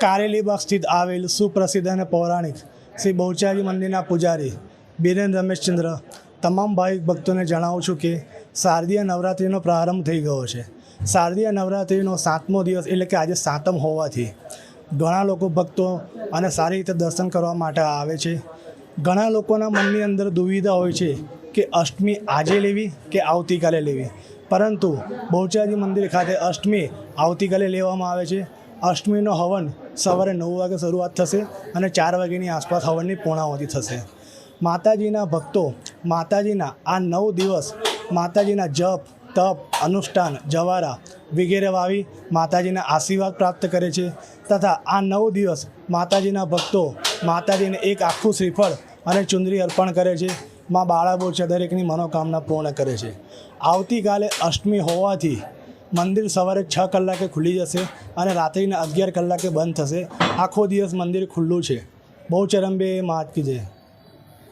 કારેલીબાગ સ્થિત આવેલ સુપ્રસિદ્ધ અને પૌરાણિક શ્રી બહુચારી મંદિરના પૂજારી બિરેન રમેશચંદ્ર. તમામ ભાવિક ભક્તોને જણાવું છું કે શારદીય નવરાત્રિનો પ્રારંભ થઈ ગયો છે. શારદીય નવરાત્રિનો સાતમો દિવસ એટલે કે આજે સાતમ હોવાથી ઘણા લોકો ભક્તો અને સારી રીતે દર્શન કરવા માટે આવે છે. ઘણા લોકોના મનની અંદર દુવિધા હોય છે કે અષ્ટમી આજે લેવી કે આવતીકાલે લેવી. પરંતુ બહુચરાજી મંદિર ખાતે અષ્ટમી આવતીકાલે લેવામાં આવે છે. અષ્ટમીનો હવન સવારે નવ વાગે શરૂઆત થશે અને ચાર વાગ્યાની આસપાસ હવનની પૂર્ણાહુતિ થશે. માતાજીના ભક્તો, માતાજીના આ નવ દિવસ માતાજીના જપ, તપ, અનુષ્ઠાન, જવારા વગેરે વાવી માતાજીના આશીર્વાદ પ્રાપ્ત કરે છે તથા આ નવ દિવસ માતાજીના ભક્તો માતાજીને એક આખું શ્રીફળ અને ચુંદરી અર્પણ કરે છે. માં બાળાબો છે, દરેકની મનોકામના પૂર્ણ કરે છે. આવતીકાલે અષ્ટમી હોવાથી મંદિર સવારે છ કલાકે ખુલી જશે અને રાત્રિના અગિયાર કલાકે બંધ થશે. આખો દિવસ મંદિર ખુલ્લું છે. બહુ ચરંબે માત કી જય.